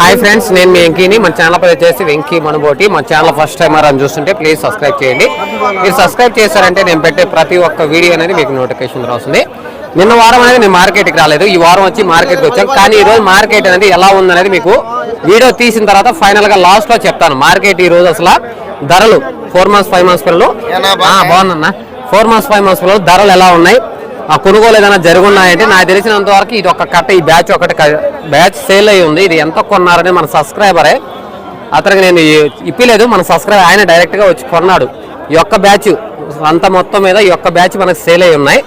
Hi friends నేను మీ వెంకీని. మన channel పై వచ్చేసి వెంకీ మనుబోటి మన ఛానల్ ఫస్ట్ టైం అని చూస్తుంటే ప్లీజ్ సబ్స్క్రైబ్ చేయండి. మీరు సబ్స్క్రైబ్ చేశారంటే నేను పెట్టే ప్రతి ఒక్క వీడియో అనేది మీకు నోటిఫికేషన్ వస్తుంది నిన్న వారం అనేది నేను మార్కెట్కి రాలేదు. ఈ వారం వచ్చి మార్కెట్కి వచ్చాను కానీ ఈ రోజు మార్కెట్ అనేది ఎలా ఉందనేది మీకు వీడియో తీసిన తర్వాత ఫైనల్గా లాస్ట్లో చెప్తాను. మార్కెట్ ఈ రోజు అసలు ధరలు ఫోర్ మంత్స్ ఫైవ్ మంత్స్ పిల్లలు. బాగుందన్న. ఫోర్ మంత్స్ ఫైవ్ మంత్స్ పిల్లలు ధరలు ఎలా ఉన్నాయి? ఆ కొనుగోలు ఏదైనా జరుగున్నాయంటే నాకు తెలిసినంత వరకు ఇది ఒక కట్ట ఈ బ్యాచ్ ఒకటి బ్యాచ్ సేల్ అయ్యి ఉంది. ఇది ఎంత కొన్నారని మన సబ్స్క్రైబరే అతనికి నేను ఇప్పలేదు. మన సబ్స్క్రైబర్ ఆయన డైరెక్ట్గా వచ్చి కొన్నాడు. ఈ యొక్క బ్యాచ్ అంత మొత్తం మీద ఈ యొక్క బ్యాచ్ మనకు సేల్ అయ్యి ఉన్నాయి.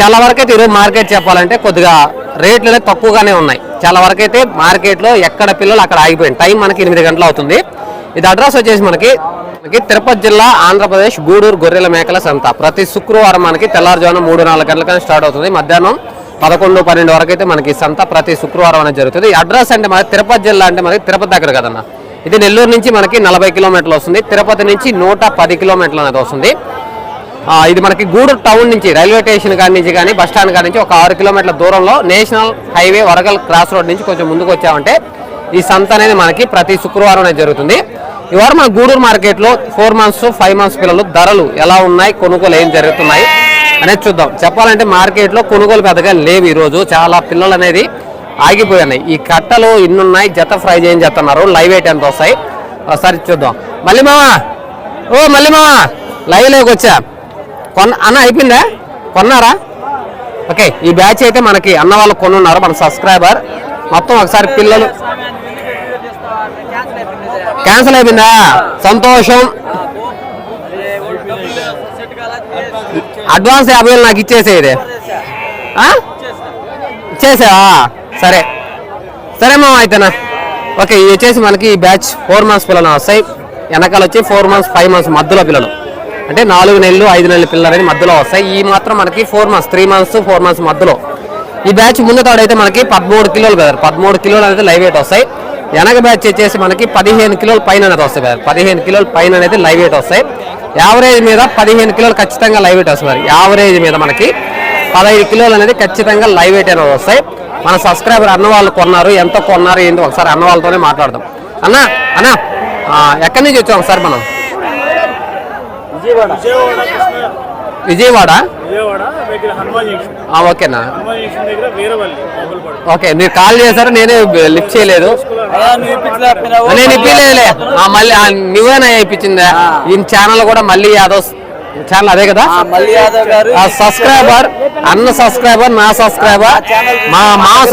చాలా వరకైతే ఈరోజు మార్కెట్ చెప్పాలంటే కొద్దిగా రేట్లు అనేది తక్కువగానే ఉన్నాయి. చాలా వరకైతే మార్కెట్లో ఎక్కడ పిల్లలు అక్కడ ఆగిపోయింది టైం మనకి ఎనిమిది గంటలు అవుతుంది. ఇది అడ్రస్ వచ్చేసి మనకి మనకి తిరుపతి జిల్లా ఆంధ్రప్రదేశ్ గూడూరు గొర్రెల మేకల సంత. ప్రతి శుక్రవారం మనకి తెల్లారుజామున మూడు నాలుగు గంటలకైనా స్టార్ట్ అవుతుంది. మధ్యాహ్నం పదకొండు పన్నెండు వరకు అయితే మనకి సంత ప్రతి శుక్రవారం అనేది జరుగుతుంది. ఈ అడ్రస్ అంటే మనకి తిరుపతి జిల్లా అంటే మనకి తిరుపతి దగ్గర కదన్న. ఇది నెల్లూరు నుంచి మనకి నలభై కిలోమీటర్లు వస్తుంది. తిరుపతి నుంచి నూట పది కిలోమీటర్లు అనేది వస్తుంది. ఇది మనకి గూడూరు టౌన్ నుంచి రైల్వే స్టేషన్ కాడి నుంచి కానీ బస్ స్టాండ్ కాడి నుంచి ఒక ఆరు కిలోమీటర్ల దూరంలో national highway Varagal cross road నుంచి కొంచెం ముందుకు వచ్చామంటే ఈ సంత అనేది మనకి ప్రతి శుక్రవారం అనేది జరుగుతుంది. ఇవాళ మన గూడూరు మార్కెట్లో ఫోర్ మంత్స్ ఫైవ్ మంత్స్ పిల్లలు ధరలు ఎలా ఉన్నాయి కొనుగోలు ఏం జరుగుతున్నాయి అనేది చూద్దాం. చెప్పాలంటే మార్కెట్లో కొనుగోలు పెద్దగా లేవు ఈరోజు. చాలా పిల్లలు అనేది ఆగిపోయినాయి. ఈ కట్టలు ఇన్నున్నాయి జత ఫ్రై చేయని చెప్తున్నారు లైవ్ ఎయిట్ ఎంత వస్తాయి? ఒకసారి చూద్దాం. మళ్ళీ మావా? ఓ మళ్ళీ మావా? లైవ్ లైవ్కి వచ్చా? కొన్న అన్న అయిపోయిందా? కొన్నారా? ఓకే ఈ బ్యాచ్ అయితే మనకి అన్న వాళ్ళు కొనున్నారు మన సబ్స్క్రైబర్. మొత్తం ఒకసారి పిల్లలు క్యాన్సిల్ అయిపోయిందా? సంతోషం. అడ్వాన్స్ యాభై వేలు నాకు ఇచ్చేసేది ఆ? ఇచ్చేసావా? సరే. సరే మామ అయితేనా ఓకే ఇవి వచ్చేసి మనకి ఈ బ్యాచ్ ఫోర్ మంత్స్ పిల్లలు వస్తాయి. వెనకాల వచ్చి ఫోర్ మంత్స్ ఫైవ్ మంత్స్ మధ్యలో పిల్లలు. అంటే నాలుగు నెలలు ఐదు నెలలు పిల్లలు అనేది మధ్యలో వస్తాయి. ఈ మాత్రం మనకి four months three months four months మధ్యలో. ఈ బ్యాచ్ ముందు తాడైతే మనకి పదమూడు కిలోలు కదా. పదమూడు కిలోలు అనేది లైవ్ వెయిట్ వస్తాయి. వెనక బ్యాచ్ వచ్చేసి మనకి పదిహేను కిలోల పైన అనేది వస్తాయి కదా. పదిహేను కిలోల పైన అనేది లైవ్ వెయిట్ వస్తాయి. యావరేజ్ మీద పదిహేను కిలోలు ఖచ్చితంగా లైవ్ వెయిట్ వస్తుంది యావరేజ్ మీద మనకి పదహైదు కిలోలు అనేది ఖచ్చితంగా లైవ్ వెయిట్ అనేది వస్తాయి. మన సబ్స్క్రైబర్ అన్న వాళ్ళు కొన్నారు ఎంత కొన్నారు ఏంటి ఒకసారి అన్న వాళ్ళతోనే మాట్లాడదాం. అన్న అన్న ఎక్కడి నుంచి వచ్చాం ఒకసారి మనం? విజయవాడ? ఓకేనా. ఓకే మీరు కాల్ చేశారు నేనే లిఫ్ట్ చేయలేదు. నేను ఇప్పిలేదులే ఆ, మళ్ళీ నువ్వేనా ఇప్పించిందా? ఈ ఛానల్ కూడా మళ్ళీ యాదవ్ ఛానల్ అదే కదా? ఆ సబ్స్క్రైబర్ అన్న సబ్స్క్రైబర్ నా సబ్స్క్రైబర్ మా మామ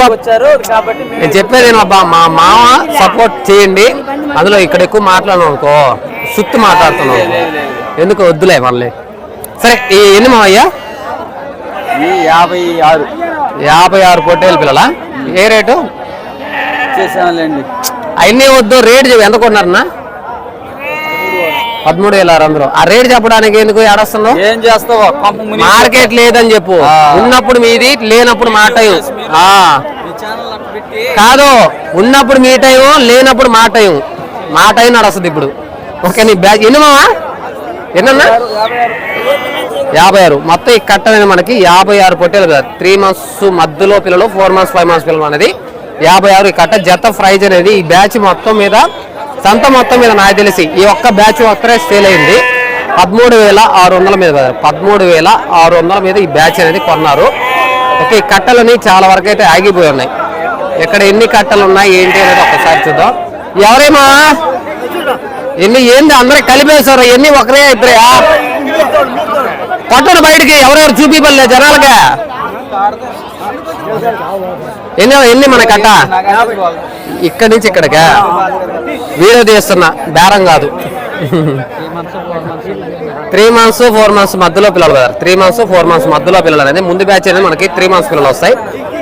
నేను చెప్పేది ఏమబ్బా మా మామ సపోర్ట్ చేయండి. అందులో ఇక్కడ ఎక్కువ మాట్లాడను అనుకో. సుత్తు మాట్లాడుతున్నావు. ఎందుకు వద్దులే మళ్ళీ సరే ఈ ఎన్ని మావయ్యా? యాభై ఆరు. యాభై ఆరు పొట్టేలు పిల్లలా? ఏ రేటు? చేసానులేండి అవన్నీ వద్దు రేట్ చెప్పి ఎంత కొన్నారన్నా? పదమూడు వేల ఆరు వందలు. ఆ రేట్ చెప్పడానికి ఎందుకు ఏడొస్తున్నావు? ఏం చేస్తావో మార్కెట్ లేదని చెప్పు. ఉన్నప్పుడు మీది లేనప్పుడు మా టైం. కాదు ఉన్నప్పుడు మీ టైం లేనప్పుడు మా టైం. మా టైం నడుస్తుంది ఇప్పుడు. ఓకే నీ బ్యాగ్. ఎన్ని మావా? ఎన్నన్నా? యాభై ఆరు. మొత్తం ఈ కట్ట అనేది మనకి యాభై ఆరు పొట్టేలు కదా. త్రీ మంత్స్ మధ్యలో పిల్లలు ఫోర్ మంత్స్ ఫైవ్ మంత్స్ పిల్లలు అనేది యాభై ఆరు. ఈ కట్ట జత ప్రైజ్ అనేది ఈ బ్యాచ్ మొత్తం మీద సంత మొత్తం మీద నాకు తెలిసి ఈ ఒక్క బ్యాచ్ ఒక్కరే సేల్ అయింది. పదమూడు వేల ఆరు వందల మీద పదమూడు వేల ఆరు వందల మీద ఈ బ్యాచ్ అనేది కొన్నారు. ఓకే ఈ కట్టలని చాలా వరకు అయితే ఆగిపోయి ఉన్నాయి. ఇక్కడ ఎన్ని కట్టలు ఉన్నాయి ఏంటి అనేది ఒకసారి చూద్దాం. ఎవరేమా? ఎన్ని ఏంది అందరూ కలిపేశారు ఎన్ని ఒకరే ఇద్దరే? కొట్టడు బయటికి ఎవరెవరు చూపిపల్లే జనాలుగా ఎన్ని ఎన్ని మన కట్ట? ఇక్కడి నుంచి ఇక్కడికా? వీడియో తీస్తున్నా బేరం కాదు. త్రీ మంత్స్ ఫోర్ మంత్స్ మధ్యలో పిల్లలు కదా. త్రీ మంత్స్ ఫోర్ మంత్స్ మధ్యలో పిల్లలు అనేది ముందు బ్యాచ్ అనేది మనకి త్రీ మంత్స్ పిల్లలు వస్తాయి.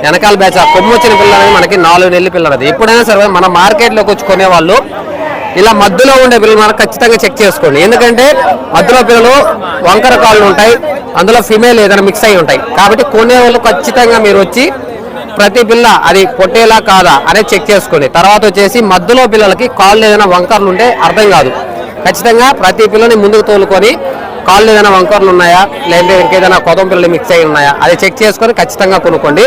వెనకాల బ్యాచ్ ఆ కొమ్ము వచ్చిన పిల్లలు అనేది మనకి నాలుగు నెలలు పిల్లలు అది. ఎప్పుడైనా సరే మన మార్కెట్లోకి వచ్చి కొనేవాళ్ళు ఇలా మధ్యలో ఉండే పిల్లలు మనకు ఖచ్చితంగా చెక్ చేసుకోండి. ఎందుకంటే మధ్యలో పిల్లలు వంకర కాళ్ళు ఉంటాయి అందులో ఫిమేల్ ఏదైనా మిక్స్ అయి ఉంటాయి. కాబట్టి కొనే వాళ్ళు ఖచ్చితంగా మీరు వచ్చి ప్రతి పిల్ల అది పొట్టేలా కాదా అనేది చెక్ చేసుకోండి. తర్వాత వచ్చేసి మధ్యలో పిల్లలకి కాళ్ళు ఏదైనా వంకర్లు ఉంటే అర్థం కాదు. ఖచ్చితంగా ప్రతి పిల్లని ముందుకు తోలుకొని కాళ్ళు ఏదైనా వంకర్లు ఉన్నాయా? లేదంటే ఇంకేదైనా కొదం పిల్లలు మిక్స్ అయి ఉన్నాయా? అది చెక్ చేసుకొని ఖచ్చితంగా కొనుక్కోండి.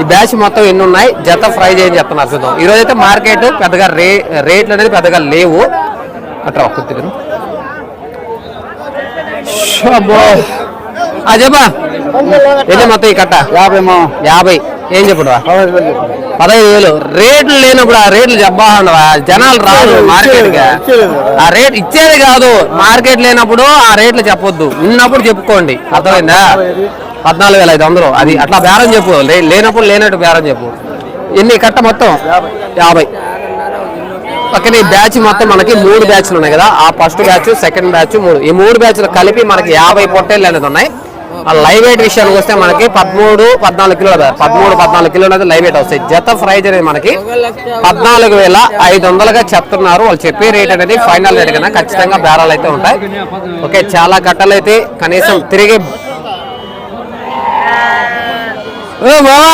ఈ బ్యాచ్ మొత్తం ఎన్ని ఉన్నాయి? జత ఫ్రై చేయని చెప్తున్నారు చూద్దాం ఈ రోజు అయితే మార్కెట్ పెద్దగా రే రేట్లు అనేది పెద్దగా లేవు. అట్రా అదేబా ఎన్ని మొత్తం ఈ కట్ట? యాభై యాభై. ఏం చెప్పుడు పదహైదు వేలు రేట్లు లేనప్పుడు ఆ రేట్లు చెప్పా ఉండవా జనాలు రాదు మార్కెట్గా ఆ రేట్ ఇచ్చేది కాదు. మార్కెట్ లేనప్పుడు ఆ రేట్లు చెప్పొద్దు. ఉన్నప్పుడు చెప్పుకోండి. అర్థమైందా. పద్నాలుగు వేల ఐదు వందలు. అది అట్లా బేరం చెప్పు. లేనప్పుడు లేనట్టు బేరం చెప్పు. ఎన్ని కట్ట మొత్తం? యాభై. పక్కన ఈ బ్యాచ్ మొత్తం మనకి మూడు బ్యాచ్లు ఉన్నాయి కదా. ఆ ఫస్ట్ బ్యాచ్ సెకండ్ బ్యాచ్ మూడు. ఈ మూడు బ్యాచ్లు కలిపి మనకి యాభై పొట్టేళ్ళు అనేది ఉన్నాయి. ఆ లైవ్ వెయిట్ విషయానికి వస్తే మనకి పదమూడు పద్నాలుగు కిలోలు పదమూడు పద్నాలుగు కిలోలు అనేది లైవ్ వెయిట్ వస్తాయి. జత ప్రైజ్ అనేది మనకి పద్నాలుగు వేల ఐదు వందలుగా చెప్తున్నారు. వాళ్ళు చెప్పే రేట్ అనేది ఫైనల్ రేట్ కన్నా ఖచ్చితంగా బేరాలు అయితే ఉంటాయి. ఓకే చాలా కట్టలు అయితే కనీసం తిరిగి ఓ బావా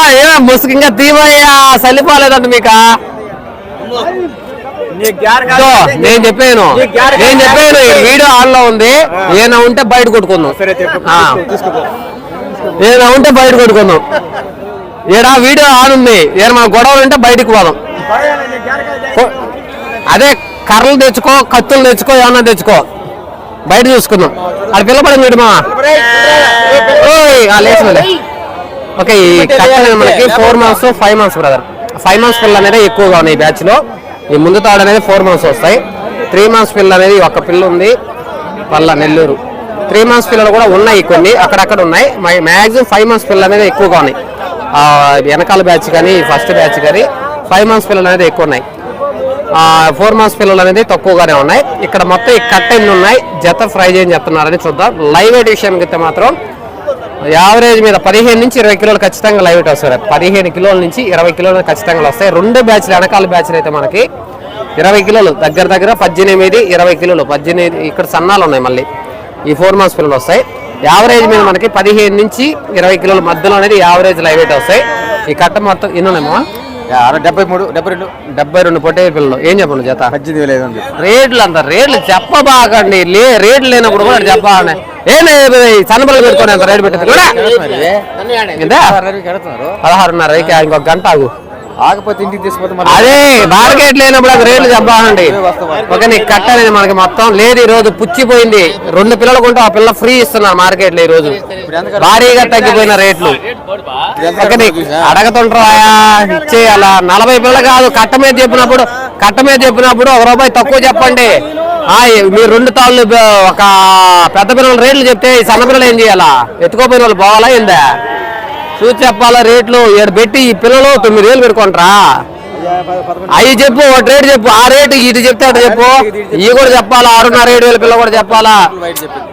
ఇంకా తీవయ్యా చల్లిపోలేదంట మీకా? నేను చెప్పాను. నేను చెప్పాను ఈ వీడియో ఆన్లో ఉంది ఏమైనా ఉంటే బయట కొట్టుకుందాం. ఏమైనా ఉంటే బయట కొట్టుకుందాం. ఏడా వీడియో ఆన్ ఉంది. ఏమైనా మన గొడవలు ఉంటే బయటకు పోదాం. అదే కర్రలు తెచ్చుకో కత్తులు తెచ్చుకో ఏమన్నా తెచ్చుకో. బయట చూసుకుందాం. అది పిల్లపడి వీడు మా ఓయ్ ఆ లేచినలే ఓకే ఈ కట్ట అనేది మనకి four months five months brother five months పిల్ల అనేది ఎక్కువగా ఉన్నాయి ఈ బ్యాచ్లో. ఈ ముందు తాడు అనేది ఫోర్ మంత్స్ వస్తాయి. త్రీ మంత్స్ పిల్ల అనేది ఒక పిల్ల ఉంది పల్ల నెల్లూరు. త్రీ మంత్స్ పిల్లలు కూడా ఉన్నాయి కొన్ని అక్కడక్కడ ఉన్నాయి. మ్యాక్సిమం ఫైవ్ మంత్స్ పిల్లలు అనేది ఎక్కువగా ఉన్నాయి. వెనకాల బ్యాచ్ కానీ ఫస్ట్ బ్యాచ్ కానీ ఫైవ్ మంత్స్ పిల్లలు అనేది ఎక్కువ ఉన్నాయి. ఫోర్ మంత్స్ పిల్లలు అనేది తక్కువగానే ఉన్నాయి. ఇక్కడ మొత్తం ఈ కట్ట ఎన్ని ఉన్నాయి? జత ఫ్రై చేయని చెప్తున్నారని చూద్దాం. లైవ్ విషయానికి అయితే మాత్రం యావరేజ్ మీద పదిహేను నుంచి ఇరవై కిలోలు ఖచ్చితంగా లైవ్ వెయిట్ వస్తాయి పదిహేను కిలోల నుంచి ఇరవై కిలోలు ఖచ్చితంగా వస్తాయి. రెండు బ్యాచ్లు వెనకాల బ్యాచ్లు అయితే మనకి ఇరవై కిలోలు దగ్గర దగ్గర పద్దెనిమిది ఇరవై కిలోలు పద్దెనిమిది ఇక్కడ సన్నాలు ఉన్నాయి మళ్ళీ. ఈ ఫోర్ మంత్స్ పిల్లలు వస్తాయి. యావరేజ్ మీద మనకి పదిహేను నుంచి ఇరవై కిలోల మధ్యలో అనేది యావరేజ్ లైవ్ వెయిట్ వస్తాయి. ఈ కట్ట మొత్తం ఎన్ని ఉన్నాయమ్మా డెబ్బై మూడు డెబ్బై రెండు. డెబ్బై రెండు పొట్టే పిల్లలు. ఏం చెప్పండి జత? పద్దెనిమిది రేట్లు అంత రేట్లు చెప్పబాకండి. లే రేట్లు లేనప్పుడు కూడా చెప్పాలి ఏం సన్నబిల్లలు పెట్టుకోండి అంత రేటు కడుతున్నారు పదహారున్నర ఇక ఇంకొక గంట ఆగు. ఇంటికి తీసుకుపోతే అదే మార్కెట్ లేనప్పుడు అది రేట్లు చెప్పాలండి. ఓకే నీకు కట్ట అనేది మనకి మొత్తం లేదు ఈ రోజు పుచ్చిపోయింది. రెండు పిల్లలు కొంటే ఆ పిల్ల ఫ్రీ ఇస్తున్నారు మార్కెట్లో ఈ రోజు. భారీగా తగ్గిపోయిన రేట్లు. ఓకే నీకు అడగతుంటారా ఇచ్చేయాలా? నలభై పిల్లలు కాదు కట్ట మీద చెప్పినప్పుడు కట్ట మీద చెప్పినప్పుడు ఒక రూపాయి తక్కువ చెప్పండి. మీరు రెండు తాళ్ళు ఒక పెద్ద పిల్లల రేట్లు చెప్తే ఈ సన్న పిల్లలు ఏం చేయాలా? ఎత్తుకోపోయిన వాళ్ళు పోవాలా ఏందా? చూసి చెప్పాలా రేట్లు? ఏడు పెట్టి ఈ పిల్లలు తొమ్మిది వేలు పెట్టుకుంటారా? అవి చెప్పు ఒక రేటు చెప్పు. ఆ రేటు ఇటు చెప్తే అటు చెప్పు. ఇవి కూడా చెప్పాలా? ఆరున్నర ఏడు వేల పిల్లలు కూడా చెప్పాలా?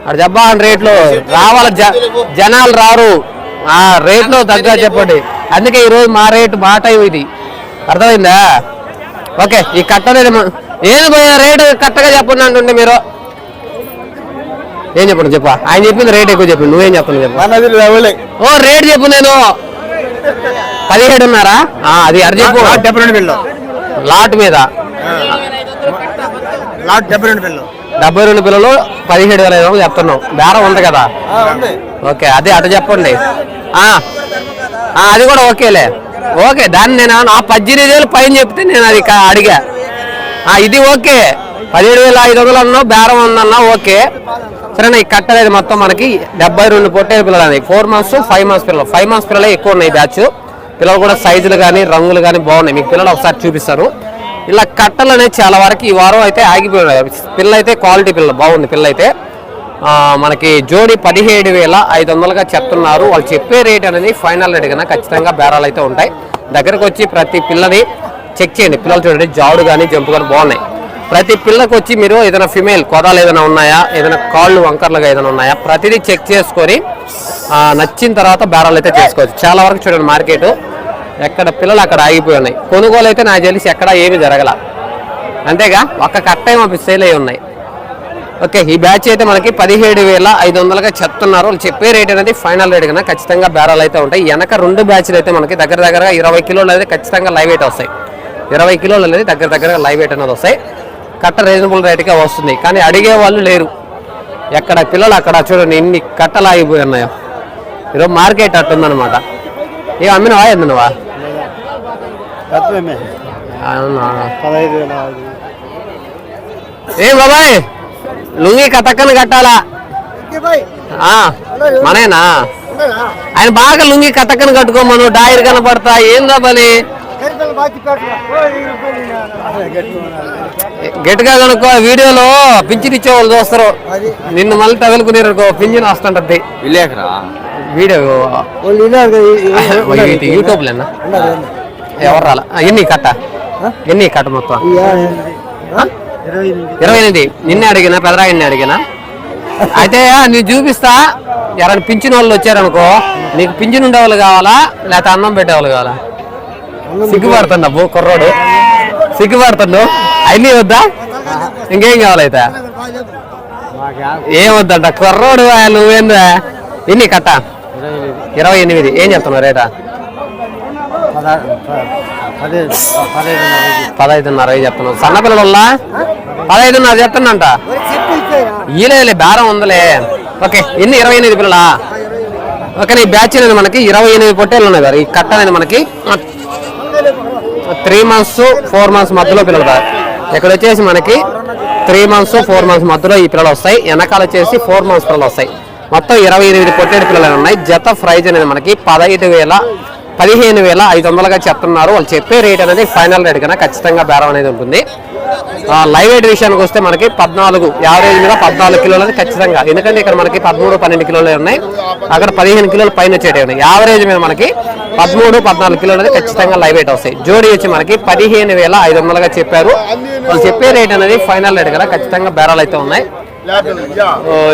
అటు చెప్పాలని రేట్లు? రావాల జ- జనాలు రారు. ఆ రేట్లు తగ్గ చెప్పండి. అందుకే ఈరోజు మా రేటు మా టైం ఇది. అర్థమైందా? ఓకే ఈ కట్ట ఏది పోయా రేటు కరెక్ట్గా చెప్పండి అంటుండే మీరు. ఏం చెప్పండి చెప్పా. ఆయన చెప్పింది రేట్ ఎక్కువ చెప్పండి నువ్వేం చెప్పండి చెప్పు. ఓ రేట్ చెప్పు నేను. పదిహేడున్నారా ఆ, అది చెప్పు. డెబ్బై రెండు బిల్లు లాట్ మీద. లాట్ డెబ్బై రెండు బిల్లు డెబ్బై రెండు పిల్లలు పదిహేడు వేల ఐదు వందలు చెప్తున్నాం. బేరం ఉంది కదా. ఓకే అదే అటు చెప్పండి. అది కూడా ఓకేలే. ఓకే దాన్ని నేను ఆ పద్దెనిమిది వేలు పైన చెప్తే నేను అది అడిగా. ఇది ఓకే. పదిహేడు వేల ఐదు వందలు అన్నా బేరం ఉందన్నా ఓకే. సరేనా ఈ కట్టలేదు అనేది మొత్తం మనకి డెబ్బై రెండు పొట్టేడు పిల్లలు అనేది ఫోర్ మంత్స్ ఫైవ్ మంత్స్ పిల్లలు. ఫైవ్ మంత్స్ పిల్లలే ఎక్కువ ఉన్నాయి బ్యాచ్ పిల్లలు కూడా సైజులు కానీ రంగులు కానీ బాగున్నాయి. మీకు పిల్లలు ఒకసారి చూపిస్తారు ఇలా కట్టలు అనేది చాలా వరకు ఈ వారం అయితే ఆగిపోయినాయి. పిల్ల అయితే క్వాలిటీ పిల్ల బాగుంది పిల్ల అయితే మనకి జోడి పదిహేడు వేల ఐదు వందలుగా చెప్తున్నారు. వాళ్ళు చెప్పే రేట్ అనేది ఫైనల్ రేట్ కన్నా ఖచ్చితంగా బేరాలు అయితే ఉంటాయి. దగ్గరకు వచ్చి ప్రతి పిల్లని చెక్ చేయండి. పిల్లలు చూడండి జాడు కానీ జంపు కానీ బాగున్నాయి. ప్రతి పిల్లకి వచ్చి మీరు ఏదైనా ఫిమేల్ కొదాలు ఏదైనా ఉన్నాయా? ఏదైనా కాళ్ళు వంకర్లుగా ఏదైనా ఉన్నాయా? ప్రతిదీ చెక్ చేసుకొని నచ్చిన తర్వాత బేరాలు అయితే చేసుకోవచ్చు. చాలా వరకు చూడండి మార్కెట్. ఎక్కడ పిల్లలు అక్కడ ఆగిపోయి ఉన్నాయి. కొనుగోలు అయితే నాకు తెలిసి ఎక్కడ ఏమీ జరగల. అంతేగా ఒక్క కట్టే ఏమో సేల్ అయి ఉన్నాయి. ఓకే ఈ బ్యాచ్ అయితే మనకి పదిహేడు వేల ఐదు వందలుగా చెప్తున్నారు. వాళ్ళు చెప్పే రేట్ అనేది ఫైనల్ రేట్ కన్నా ఖచ్చితంగా బేరాలు అయితే ఉంటాయి. వెనక రెండు బ్యాచ్లు అయితే మనకి దగ్గర దగ్గరగా ఇరవై కిలోలు అయితే ఖచ్చితంగా లైవ్ వెయిట్ వస్తాయి. ఇరవై కిలోలు అనేది దగ్గర దగ్గర లైవ్ వెయిట్ అనేది వస్తాయి. కట్ట రీజనబుల్ రేట్గా వస్తుంది. కానీ అడిగే వాళ్ళు లేరు. ఎక్కడ పిల్లలు అక్కడ చూడండి ఎన్ని కట్టలు ఆగిపోయి ఉన్నాయో. ఈరోజు మార్కెట్ అట్టుందన్నమాట. ఏ అమ్మినవా ఐదు ఏం బాబాయ్ లుంగి కథక్కన కట్టాలా? మనేనా ఆయన బాగా లుంగి కథక్కన కట్టుకోమను డాయర్ కనపడతా ఏం కావాలి గట్టిగా కనుక్కో వీడియోలో పింఛన్ ఇచ్చే వాళ్ళు చూస్తారు నిన్ను మళ్ళీ తగులుకునేరు పింఛన్ వస్తుంటది. విలేకరా? వీడియో. యూట్యూబ్ లేనా ఎవరు రాలా? ఎన్ని కట్ట? ఎన్ని కట్ట మొత్తం? ఇరవై ఎనిమిది. నిన్నే అడిగినా పెదరాయన్ని అడిగినా? అయితే నేను చూపిస్తా. ఎవరైనా పింఛన్ వాళ్ళు వచ్చారనుకో నీకు పింఛన్ ఉండేవాళ్ళు కావాలా? లేకపోతే అన్నం పెట్టేవాళ్ళు కావాలా? సిగ్గుపడుతుంది అబ్బు కుర్రోడు. సిగ్గుపడుతుండు అన్నీ వద్దా? ఇంకేం కావాలైతే? ఏం వద్దంట? కుర్రోడు ఆ, నువ్వేందా? ఎన్ని కట్ట. ఇరవై ఎనిమిది. ఏం చెప్తున్నావు రేటా? పదహైదున్నర అవి చెప్తున్నావు? సన్న పిల్లల పదహైదున్నర చెప్తున్నంట ఈలేలే బేరం ఉందిలే. ఓకే ఎన్ని ఇరవై ఎనిమిది పిల్లలా? ఓకే నీ బ్యాచ్ అనేది మనకి ఇరవై ఎనిమిది పొట్టేళ్ళు ఉన్నాయి కదా. ఈ కట్ట అనేది మనకి త్రీ మంత్స్ ఫోర్ మంత్స్ మధ్యలో పిల్లలు ఇక్కడ వచ్చేసి మనకి త్రీ మంత్స్ ఫోర్ మంత్స్ మధ్యలో ఈ పిల్లలు వస్తాయి. వెనకాల వచ్చేసి ఫోర్ మంత్స్ పిల్లలు వస్తాయి. మొత్తం ఇరవై ఎనిమిది పొట్టేడు పిల్లలు ఉన్నాయి. జత ప్రైజ్ అనేది మనకి పదహైదు వేల పదిహేను వేల ఐదు వందలుగా చెప్తున్నారు. వాళ్ళు చెప్పే రేట్ అనేది ఫైనల్ రేట్ కన్నా ఖచ్చితంగా బేరం అనేది ఉంటుంది. లైవ్ వెయిట్ విషయానికి వస్తే మనకి పద్నాలుగు యావరేజ్ మీద పద్నాలుగు కిలోలు అనేది ఖచ్చితంగా. ఎందుకంటే ఇక్కడ మనకి పదమూడు పన్నెండు కిలోలు ఉన్నాయి. అక్కడ పదిహేను కిలోలు పైన వచ్చేటివి ఉన్నాయి. యావరేజ్ మీద మనకి పదమూడు పద్నాలుగు కిలోలు అనేది ఖచ్చితంగా లైవ్ వెయిట్ వస్తాయి. జోడీ వచ్చి మనకి పదిహేను వేల ఐదు వందలుగా చెప్పారు. వాళ్ళు చెప్పే రేట్ అనేది ఫైనల్ రేట్ కదా ఖచ్చితంగా బేరాలు అయితే ఉన్నాయి.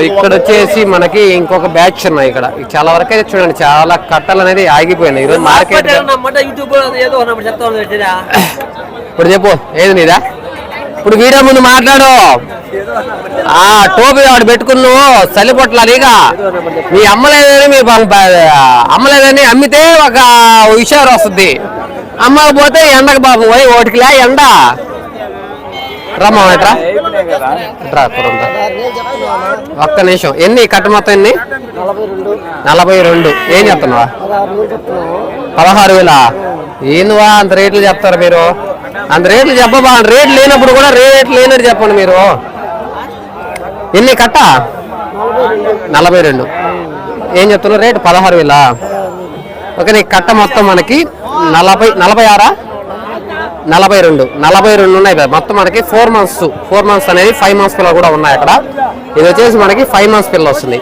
ఇక్కడ వచ్చేసి మనకి ఇంకొక బ్యాచ్ ఉన్నాయి ఇక్కడ. చాలా వరకు అయితే చూడండి చాలా కట్టలు అనేది ఆగిపోయినాయి. ఈరోజు మార్కెట్ ఇప్పుడు చెప్పు ఏది నీదా? ఇప్పుడు వీడియో ముందు మాట్లాడు. ఆ టోపీ వాడు పెట్టుకున్నావు చలిపొట్ల నీగా మీ అమ్మలేదని మీ అమ్మలేదని అమ్మితే ఒక హుషారు వస్తుంది. అమ్మకపోతే ఎండకు బాబు పోయి ఓటికిలే ఎండ. రమ్మా ఎట్రా. ఒక్క నిమిషం. ఎన్ని కట్ట మొత్తం ఎన్ని? నలభై రెండు. ఏం చెప్తున్నావా? పదహారు వేల? ఏందివా అంత రేట్లు చెప్తారు మీరు? అంత రేట్లు చెప్పబా రేట్లు లేనప్పుడు కూడా రేట్ లేనట్టు చెప్పండి మీరు. ఎన్ని కట్ట? నలభై రెండు. ఏం చెప్తున్నారు రేటు? పదహారు వేల? ఓకే నీ కట్ట మొత్తం మనకి నలభై నలభై ఆరా? నలభై రెండు. నలభై రెండు ఉన్నాయి మొత్తం మనకి ఫోర్ మంత్స్ ఫోర్ మంత్స్ అనేది ఫైవ్ మంత్స్ పిల్లలు కూడా ఉన్నాయి అక్కడ. ఇది వచ్చేసి మనకి ఫైవ్ మంత్స్ పిల్లలు వస్తుంది.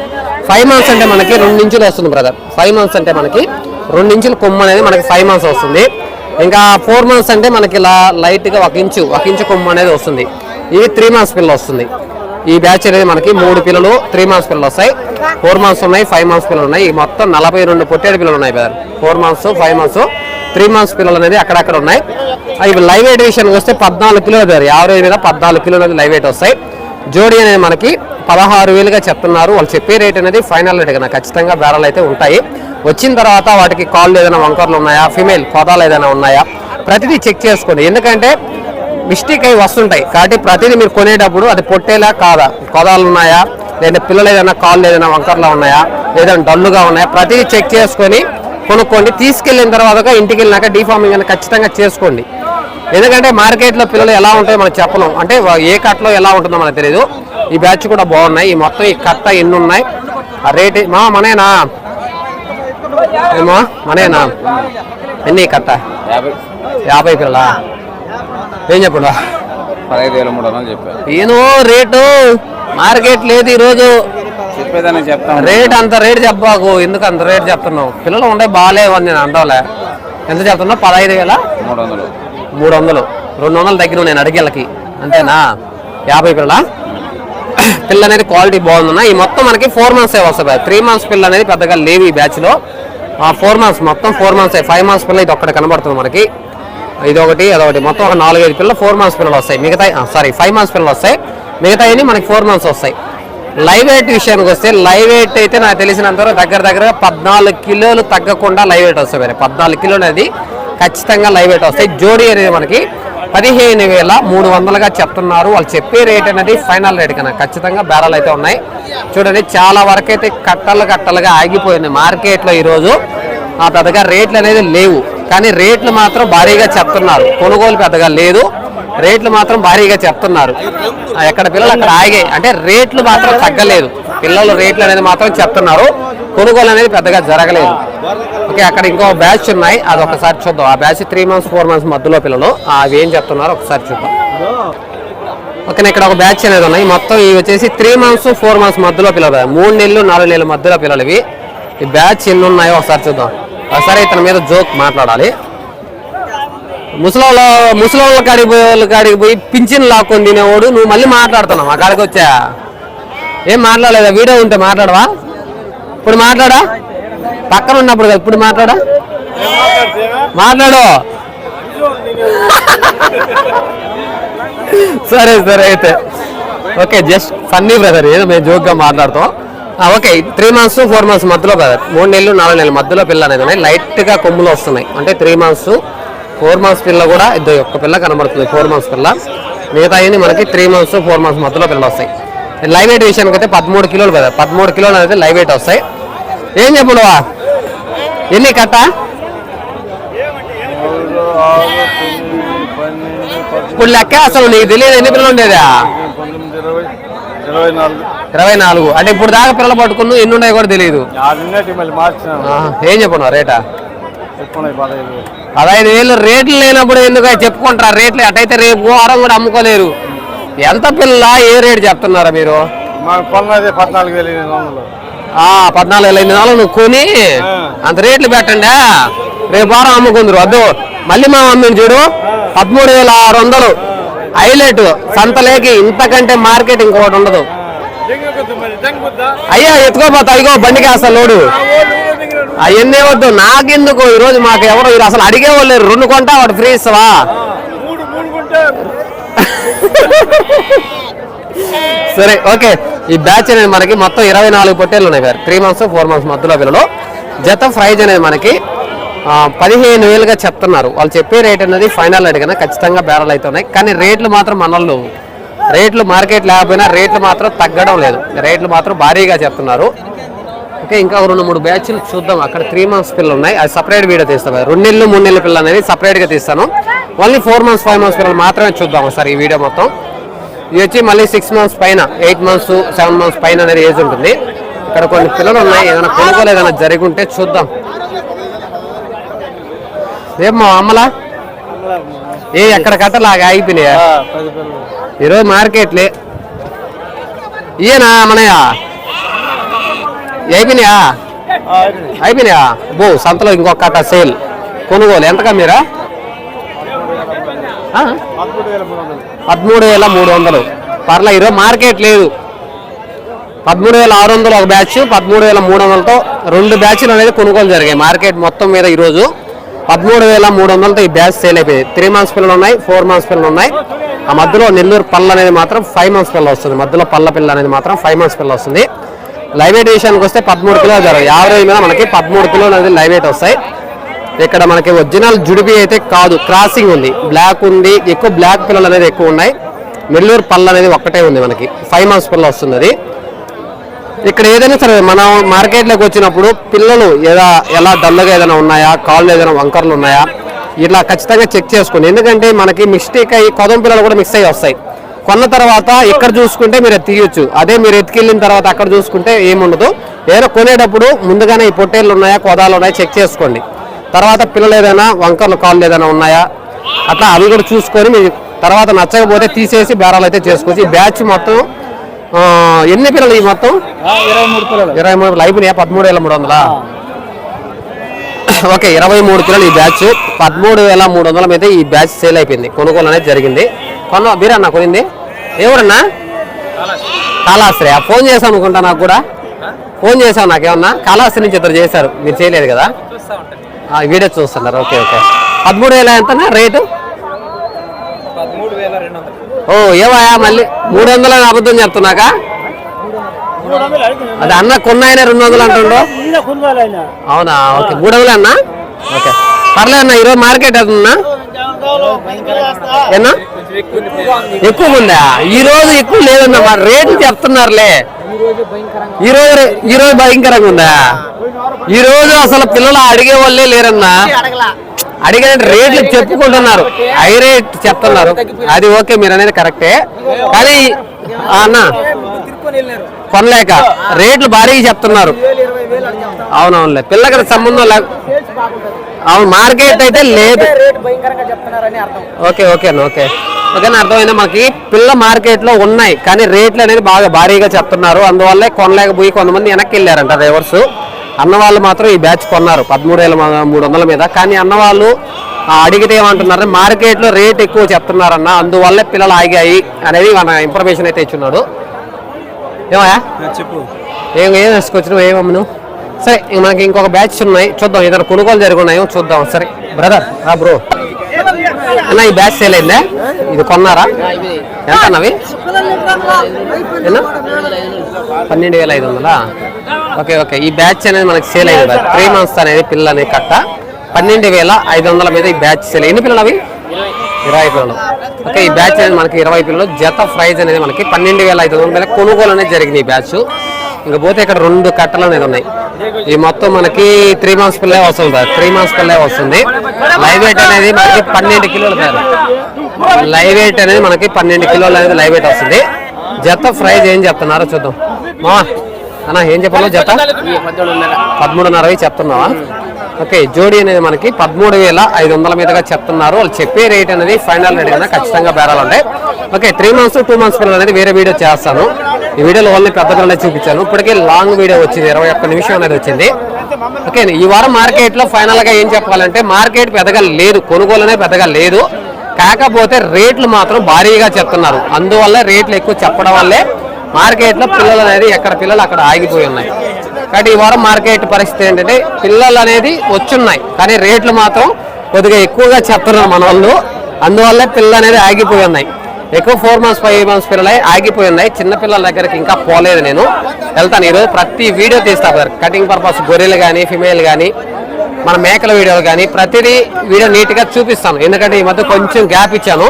ఫైవ్ మంత్స్ అంటే మనకి రెండు ఇంచులు వస్తుంది బ్రదర్ ఫైవ్ మంత్స్ అంటే మనకి రెండు ఇంచుల కొమ్ము అనేది మనకి ఫైవ్ మంత్స్ వస్తుంది. ఇంకా ఫోర్ మంత్స్ అంటే మనకి ఇలా లైట్గా ఒక ఇంచు ఒక ఇంచు కొమ్ము అనేది వస్తుంది. ఇది త్రీ మంత్స్ పిల్ల వస్తుంది. ఈ బ్యాచ్ అనేది మనకి మూడు పిల్లలు త్రీ మంత్స్ పిల్లలు వస్తాయి. ఫోర్ మంత్స్ ఉన్నాయి ఫైవ్ మంత్స్ పిల్లలు ఉన్నాయి. మొత్తం నలభై రెండు పొట్టేడు పిల్లలు ఉన్నాయి brother four months five months three months పిల్లలు అనేది అక్కడక్కడ ఉన్నాయి. ఇవి లైవ్ వెయిట్ విషయానికి వస్తే పద్నాలుగు కిలోలు బ్రదర్ యావరేజ్ మీద పద్నాలుగు కిలోలు అనేది లైవ్ వెయిట్ వస్తాయి. జోడీ అనేది మనకి పదహారు వేలుగా చెప్తున్నారు. వాళ్ళు చెప్పే రేట్ అనేది ఫైనల్ రేట్ కన్నా ఖచ్చితంగా బేరాలు అయితే ఉంటాయి. వచ్చిన తర్వాత వాటికి కాళ్ళు ఏదైనా వంకర్లు ఉన్నాయా? ఫిమేల్ కోదాలు ఏదైనా ఉన్నాయా? ప్రతిదీ చెక్ చేసుకోండి. ఎందుకంటే మిస్టేక్ అయి వస్తుంటాయి. కాబట్టి ప్రతిదీ మీరు కొనేటప్పుడు అది పొట్టేలా కాదా? కోదాలు ఉన్నాయా? లేదా పిల్లలు ఏదైనా కాళ్ళు ఏదైనా వంకర్లు ఉన్నాయా? ఏదైనా డల్లుగా ఉన్నాయా? ప్రతిదీ చెక్ చేసుకొని కొనుక్కోండి. తీసుకెళ్ళిన తర్వాత ఇంటికి వెళ్ళినాక డీఫార్మింగ్ అనేది ఖచ్చితంగా చేసుకోండి. ఎందుకంటే మార్కెట్లో పిల్లలు ఎలా ఉంటాయో మనకు చెప్పలేం. అంటే ఏ కట్టలో ఎలా ఉంటుందో మనకు తెలియదు ఈ బ్యాచ్ కూడా బాగున్నాయి. ఈ మొత్తం ఈ కట్ట ఎన్ని ఉన్నాయి? ఆ రేట్ మా మనేనా? ఏమో మనేనా? ఎన్ని కట్ట యాభై. యాభై పిల్లలా? ఏం చెప్పండి? పదహైదు వేల మూడు వందలు చెప్పారు. ఏదో రేటు మార్కెట్ లేదు ఈరోజు. చెప్పేదాన్ని చెప్తాను రేట్ అంత రేట్ చెప్పాకు ఎందుకు అంత రేట్ చెప్తున్నావు? పిల్లలు ఉండే బాగాలేవు అని నేను అంటావులే. ఎంత చెప్తున్నావు? పదహైదు వేల? మూడు వందలు మూడు వందలు రెండు వందలు తగ్గిన నేను అడిగేళ్ళకి. అంతేనా? యాభై పిల్ల పిల్ల అనేది క్వాలిటీ బాగుందన్న ఈ మొత్తం మనకి ఫోర్ మంత్స్ వస్తాయి త్రీ మంత్స్ పిల్ల అనేది పెద్దగా లేవు ఈ బ్యాచ్లో ఫోర్ మంత్స్ మొత్తం ఫోర్ మంత్స్ ఫైవ్ మంత్స్ పిల్ల ఇది ఒక్కటి కనబడుతుంది మనకి. ఇది ఒకటి అదొకటి మొత్తం ఒక నాలుగైదు పిల్లలు ఫోర్ మంత్స్ పిల్లలు వస్తాయి. మిగతా సారీ ఫైవ్ మంత్స్ పిల్లలు వస్తాయి. మిగతా మనకి ఫోర్ మంత్స్ వస్తాయి. లైవ్ వెయిట్ విషయానికి వస్తే లైవ్ వెయిట్ అయితే నాకు తెలిసినంత వరకు దగ్గర దగ్గర పద్నాలుగు కిలోలు తగ్గకుండా లైవ్ వెయిట్ వస్తాయి మరి. పద్నాలుగు కిలోలు అనేది ఖచ్చితంగా లైవ్ వెయిట్ వస్తాయి. జోడీ అనేది మనకి పదిహేను వేల మూడు వందలుగా చెప్తున్నారు. వాళ్ళు చెప్పే రేట్ అనేది ఫైనల్ రేట్ కన్నా ఖచ్చితంగా బేరాలు అయితే ఉన్నాయి. చూడండి చాలా వరకు అయితే కట్టలు కట్టలుగా ఆగిపోయింది మార్కెట్లో ఈరోజు. ఆ పెద్దగా రేట్లు అనేది లేవు. కానీ రేట్లు మాత్రం భారీగా చెప్తున్నారు. కొనుగోలు పెద్దగా లేదు. రేట్లు మాత్రం భారీగా చెప్తున్నారు. ఎక్కడ పిల్లలు అక్కడ ఆగాయి అంటే రేట్లు మాత్రం తగ్గలేదు. పిల్లలు రేట్లు అనేది మాత్రం చెప్తున్నారు. కొనుగోలు అనేది పెద్దగా జరగలేదు. ఓకే అక్కడ ఇంకో బ్యాచ్ ఉన్నాయి. అది ఒకసారి చూద్దాం. ఆ batch three months four months మధ్యలో పిల్లలు అవి ఏం చెప్తున్నారు ఒకసారి చూద్దాం. ఓకే ఇక్కడ ఒక బ్యాచ్ అనేది ఉన్నాయి. మొత్తం ఇవి వచ్చేసి త్రీ మంత్స్ ఫోర్ మంత్స్ మధ్యలో పిల్లలు. మూడు నెలలు నాలుగు నెలల మధ్యలో పిల్లలు ఇవి. ఈ బ్యాచ్ ఎన్ని ఉన్నాయో ఒకసారి చూద్దాం. ఒకసారి ఇతని మీద జోక్ మాట్లాడాలి. ముసలోళ్ళ ముసలోళ్ళ కాడికి పోయే వాళ్ళ కాడికి పోయి పింఛన్ లాక్కొని తినేవాడు. నువ్వు మళ్ళీ మాట్లాడుతున్నావు? మా కాడికి వచ్చా? ఏం మాట్లాడలేదా? వీడియో ఉంటే మాట్లాడవా? ఇప్పుడు మాట్లాడా? పక్కన ఉన్నప్పుడు కదా ఇప్పుడు మాట్లాడా? మాట్లాడు. సరే సరే అయితే. ఓకే జస్ట్ ఫన్నీ బ్రదర్ ఏదో మేము జోక్గా మాట్లాడుతాం. Okay three months four months మధ్యలో బ్రదర్ మూడు నెలలు నాలుగు నెలల మధ్యలో పిల్ల అనేది ఉన్నాయి. లైట్గా కొమ్ములు వస్తున్నాయి. అంటే త్రీ మంత్స్ ఫోర్ మంత్స్ పిల్ల కూడా ఇద్దరు ఒక్క పిల్ల కనబడుతుంది. ఫోర్ మంత్స్ పిల్ల. మిగతా అన్ని మనకి త్రీ మంత్స్ ఫోర్ మంత్స్ మధ్యలో పిల్లలు వస్తాయి. లైవ్ వెయిట్ విషయానికి అయితే పదమూడు కిలోలు కదా. పదమూడు కిలోలు అనేది లైవ్ వెయిట్ వస్తాయి. ఏం చెప్పుడువా ఎన్ని కట్ట? ఇప్పుడు లెక్క అసలు నీకు తెలియదు. ఎన్ని పిల్లలు ఉండేదా? ఇరవై నాలుగు. అంటే ఇప్పుడు దాకా పిల్లలు పట్టుకున్నావు ఎన్ని ఉన్నాయో కూడా తెలియదు. ఏం చెప్పను రేటా? పదహైదు వేలు రేట్లు లేనప్పుడు ఎందుకు చెప్పుకుంటారా? రేట్లు అటైతే రేపు వారం కూడా అమ్ముకోలేరు. ఎంత పిల్ల ఏ రేటు చెప్తున్నారా మీరు? పద్నాలుగు వేల ఎనిమిది వందలు. ఆ పద్నాలుగు వేల ఎనిమిది వందలు నువ్వు కొని అంత రేట్లు పెట్టండి? రేపు వారం అమ్ముకుందరు. వద్దు. మళ్ళీ మా మమ్మీని చూడు. పదమూడు వేల ఆరు వందలు. హైలైట్. సంతలేకి ఇంతకంటే మార్కెట్ ఇంకొకటి ఉండదు. అయ్యా ఎత్తుకోపోతా ఇగో బండికి అసలు లోడు. అవన్నీ వద్దు. నాకెందుకు? ఈరోజు మాకు ఎవరు వీరు అసలు అడిగేవాళ్ళు లేరు. రెండు కొంటా వాడు ఫ్రీ ఇస్తావా? సరే ఓకే. ఈ బ్యాచ్ అనేది మనకి మొత్తం ఇరవై నాలుగు పొట్టేళ్ళు ఉన్నాయి గారు. త్రీ మంత్స్ ఫోర్ మంత్స్ మధ్యలో పిల్లలు జత ప్రైజ్ అనేది మనకి పదిహేను వేలుగా చెప్తున్నారు. వాళ్ళు చెప్పే రేట్ అనేది ఫైనల్ రేట్ కన్నా ఖచ్చితంగా బేరాలు అయితే ఉన్నాయి. కానీ రేట్లు మాత్రం మనల్ని రేట్లు మార్కెట్ లేకపోయినా రేట్లు మాత్రం తగ్గడం లేదు. రేట్లు మాత్రం భారీగా చెప్తున్నారు. ఓకే ఇంకా రెండు మూడు బ్యాచ్లు చూద్దాం. అక్కడ త్రీ మంత్స్ పిల్లలు ఉన్నాయి అది సపరేట్ వీడియో తీస్తాను రెండు నెలలు మూడు నెలల పిల్లలు అనేది సపరేట్గా తీస్తాను. Only four months five months పిల్లలు మాత్రమే చూద్దాం ఒకసారి ఈ వీడియో మొత్తం. ఇది వచ్చి మళ్ళీ సిక్స్ మంత్స్ పైన ఎయిట్ మంత్స్ సెవెన్ మంత్స్ పైన అనేది ఏజ్ ఉంటుంది. ఇక్కడ కొన్ని పిల్లలు ఉన్నాయి ఏదైనా కొనుగోలు ఏదైనా జరిగి ఉంటే చూద్దాం ఏమో అమ్మలా? ఏ ఎక్కడ కట్టలాగా అయిపోయినాయా పది పిల్లలు. ఈరోజు మార్కెట్లే ఈయనా మనయ్య అయిపోయినాయా? అయిపోయినాయా. బో సంతలో ఇంకొక సేల్. కొనుగోలు ఎంతగా మీరా? ఆ? పదమూడు వేల మూడు వందలు. పదమూడు వేల మూడు వందలు పర్లే ఈరోజు మార్కెట్ లేదు. పదమూడు వేల ఆరు వందలు ఒక బ్యాచ్ పదమూడు వేల మూడు వందలతో రెండు బ్యాచ్లు అనేది కొనుగోలు జరిగాయి మార్కెట్ మొత్తం మీద ఈరోజు. పదమూడు వేల మూడు వందలతో ఈ బ్యాచ్ సేల్ అయిపోయింది. త్రీ మంత్స్ పిల్లలు ఉన్నాయి ఫోర్ మంత్స్ పిల్లలు ఉన్నాయి. ఆ మధ్యలో నెల్లూరు పళ్ళ అనేది మాత్రం ఫైవ్ మంత్స్ పిల్ల వస్తుంది. మధ్యలో పళ్ళ పిల్ల అనేది మాత్రం ఫైవ్ మంత్స్ పిల్ల వస్తుంది. లైవ్ వెయిట్ విషయానికి వస్తే పదమూడు కిలో జరగదు. యావరేజ్ మీద మనకి పదమూడు కిలోలు అనేది లైవ్ వెయిట్ వస్తాయి. ఇక్కడ మనకి ఒరిజినల్ జుడిపి అయితే కాదు క్రాసింగ్ ఉంది. బ్లాక్ ఉంది. ఎక్కువ బ్లాక్ పిల్లలు అనేది ఎక్కువ ఉన్నాయి. నెల్లూరు పళ్ళు అనేది ఒక్కటే ఉంది మనకి. ఫైవ్ మంత్స్ పిల్ల వస్తుంది అది ఇక్కడ ఏదైనా సరే మనం మార్కెట్లోకి వచ్చినప్పుడు పిల్లలు ఏదా ఎలా డల్లుగా ఏదైనా ఉన్నాయా? కాళ్ళు ఏదైనా వంకర్లు ఉన్నాయా? ఇట్లా ఖచ్చితంగా చెక్ చేసుకోండి ఎందుకంటే మనకి మిస్టేక్ అయ్యి కొదం పిల్లలు కూడా మిక్స్ అయ్యి వస్తాయి. కొన్న తర్వాత ఇక్కడ చూసుకుంటే మీరు తీయొచ్చు. అదే మీరు ఎత్తుకెళ్ళిన తర్వాత అక్కడ చూసుకుంటే ఏముండదు. ఏదో కొనేటప్పుడు ముందుగానే ఈ పొట్టేళ్ళు ఉన్నాయా కొదాలు ఉన్నాయా చెక్ చేసుకోండి. తర్వాత పిల్లలు ఏదైనా వంకర్లు కాళ్ళు ఏదైనా ఉన్నాయా? అట్లా అవి కూడా చూసుకొని మీరు తర్వాత నచ్చకపోతే తీసేసి బేరాలు అయితే చేసుకోవచ్చు. ఈ బ్యాచ్ మొత్తం ఎన్ని పిల్లలు ఈ మొత్తం? ఇరవై మూడు పిల్లలు. ఇరవై మూడు అయిపోయినాయా పదమూడు వేల మూడు వందలా? ఓకే ఇరవై మూడు కిలోలు ఈ బ్యాచ్. పదమూడు వేల మూడు వందల మీద ఈ బ్యాచ్ సేల్ అయిపోయింది. కొనుగోలు అనేది జరిగింది. కొన్న బీరన్నా కొనింది? ఎవరన్నా? కాళాస్త్రి ఆ ఫోన్ చేశాను అనుకుంటా నాకు కూడా. ఫోన్ చేశాను నాకేమన్నా? కాళాస్త్రి నుంచి ఇద్దరు చేశారు. మీరు చేయలేదు కదా? ఆ, వీడియో చూస్తున్నారు. Okay okay. పదమూడు వేల ఎంతనా రేటు? ఓ ఏవయా మళ్ళీ? మూడు వందల అబద్ధం చెప్తున్నాక? అది అన్న కొన్నాయన రెండు వందలు అంటుండో? అవునా? ఓకే మూడు వందలు అన్న? ఓకే. పర్లేదు అన్న ఈరోజు మార్కెట్ అవుతుందా ఏనా ఎక్కువ ఉందా ఈ రోజు ఎక్కువ లేదన్న మరి రేట్లు చెప్తున్నారులే. ఈ రోజు ఈ రోజు భయంకరంగా ఉందా ఈ రోజు అసలు పిల్లలు అడిగే వాళ్ళే లేరన్నా. అడిగిన రేట్లు చెప్పుకుంటున్నారు. హై రేట్ చెప్తున్నారు. అది ఓకే మీరు అనేది కరెక్టే. కానీ అన్న కొనలేక రేట్లు భారీగా చెప్తున్నారు. అవునవునులే పిల్లకి సంబంధం లేక అవును మార్కెట్ అయితే లేదు. ఓకే ఓకే అన్న ఓకే. ఓకేనా? అర్థమైందా మనకి? పిల్ల మార్కెట్లో ఉన్నాయి కానీ రేట్లు అనేది బాగా భారీగా చెప్తున్నారు. అందువల్లే కొనలేకపోయి కొంతమంది వెనక్కి వెళ్ళారంట డ్రైవర్స్. అన్న వాళ్ళు మాత్రం ఈ బ్యాచ్ కొన్నారు పదమూడు వేల మూడు వందల మీద. కానీ అన్న వాళ్ళు ఆ, అడిగితే ఏమంటున్నారు మార్కెట్లో రేట్ ఎక్కువ చెప్తున్నారన్న అందువల్లే పిల్లలు ఆగాయి అనేది మన ఇన్ఫర్మేషన్ అయితే ఇచ్చున్నాడు. ఏమయ్యా? చెప్పు. ఏం ఏం వేసుకొచ్చినావు ఏమమ్మను సరే మనకి ఇంకొక బ్యాచ్ ఉన్నాయి చూద్దాం. ఏదైనా కొనుగోలు జరుగున్నాయో చూద్దాం. సరే బ్రదర్ రా బ్రో. అన్న ఈ బ్యాచ్ సేల్ అయిందా? ఇది కొన్నారా? ఎంత అన్నవి? పన్నెండు వేల ఐదు వందలా? Okay okay. ఈ బ్యాచ్ అనేది మనకి సేల్ అయింది త్రీ మంత్స్ అనేది పిల్లలు అనేది కట్ట. పన్నెండు వేల ఐదు వందల మీద ఈ బ్యాచ్ సేల్ ఎన్ని పిల్లలు అవి? ఇరవై పిల్లలు. ఓకే ఈ బ్యాచ్ అనేది మనకి ఇరవై పిల్లలు. జత ప్రైజ్ అనేది మనకి పన్నెండు వేల ఐదు వందల మీద కొనుగోలు అనేది జరిగింది ఈ బ్యాచ్. ఇంకా పోతే ఇక్కడ రెండు కట్టలు అనేది ఉన్నాయి. ఈ మొత్తం మనకి త్రీ మంత్స్ పిల్లే వస్తుంది త్రీ మంత్స్ పిల్లే వస్తుంది. లైవ్ వెయిట్ అనేది మనకి పన్నెండు కిలోలు సార్. లైవ్ వెయిట్ అనేది మనకి పన్నెండు కిలోలు అనేది లైవ్ వెయిట్ వస్తుంది. జత ప్రైజ్ ఏం చెప్తున్నారో చూద్దాం. మా అన్న ఏం చెప్పాలో జత? పదమూడున్నర చెప్తున్నావా? ఓకే జోడీ అనేది మనకి పదమూడు వేల ఐదు వందల మీదగా చెప్తున్నారు. వాళ్ళు చెప్పే రేట్ అనేది ఫైనల్ రేట్ అయినా ఖచ్చితంగా బేరాలు ఉంటాయి. Okay three months two months పిల్లలు అనేది వేరే వీడియో చేస్తాను. ఈ వీడియోలో ఓన్లీ పెద్ద పిల్లలే చూపించాను. ఇప్పటికే లాంగ్ వీడియో వచ్చింది ఇరవై ఒక్క నిమిషం అనేది వచ్చింది. ఓకే ఈ వారం మార్కెట్లో ఫైనల్గా ఏం చెప్పాలంటే మార్కెట్ పెద్దగా లేదు కొనుగోలు పెద్దగా లేదు. కాకపోతే రేట్లు మాత్రం భారీగా చెప్తున్నారు. అందువల్ల రేట్లు ఎక్కువ చెప్పడం వల్లే మార్కెట్లో పిల్లలు అనేది ఎక్కడ పిల్లలు అక్కడ ఆగిపోయి ఉన్నాయి. కాబట్టి ఈ వారం మార్కెట్ పరిస్థితి ఏంటంటే పిల్లలు అనేది వచ్చున్నాయి. కానీ రేట్లు మాత్రం కొద్దిగా ఎక్కువగా చెప్తున్నారు మన వాళ్ళు. అందువల్లే పిల్లలు అనేది ఆగిపోయి ఉన్నాయి. ఎక్కువ ఫోర్ మంత్స్ ఫైవ్ మంత్స్ పిల్లలే ఆగిపోయి ఉన్నాయి. చిన్న పిల్లల దగ్గరికి ఇంకా పోలేదు నేను. వెళ్తాను. ఈరోజు ప్రతి వీడియో తీస్తా కటింగ్ పర్పస్ గొర్రెలు కానీ ఫిమేల్ కానీ మన మేకల వీడియోలు కానీ ప్రతిదీ వీడియో నీట్గా చూపిస్తాను. ఎందుకంటే ఈ మధ్య కొంచెం గ్యాప్ ఇచ్చాను.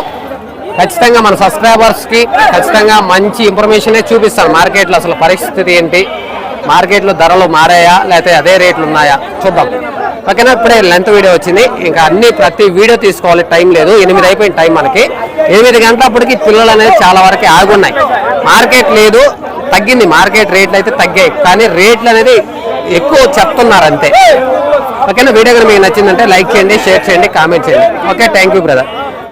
ఖచ్చితంగా మన సబ్స్క్రైబర్స్కి ఖచ్చితంగా మంచి ఇన్ఫర్మేషనే చూపిస్తాను. మార్కెట్లో అసలు పరిస్థితి ఏంటి? మార్కెట్లో ధరలు మారాయా? లేకపోతే అదే రేట్లు ఉన్నాయా? చూద్దాం. ఓకేనా? ఇప్పుడే లెంత్ వీడియో వచ్చింది. ఇంకా అన్ని ప్రతి వీడియో తీసుకోవాలి. టైం లేదు. ఎనిమిది అయిపోయిన టైం మనకి. ఎనిమిది గంటలప్పటికి పిల్లలు అనేది చాలా వరకు ఆగున్నాయి. మార్కెట్ లేదు. తగ్గింది. మార్కెట్ రేట్లు అయితే తగ్గాయి. కానీ రేట్లు అనేది ఎక్కువ చెప్తున్నారు అంతే. ఓకేనా? వీడియో కనుక మీకు నచ్చిందంటే లైక్ చేయండి షేర్ చేయండి కామెంట్ చేయండి. ఓకే? Thank you brother.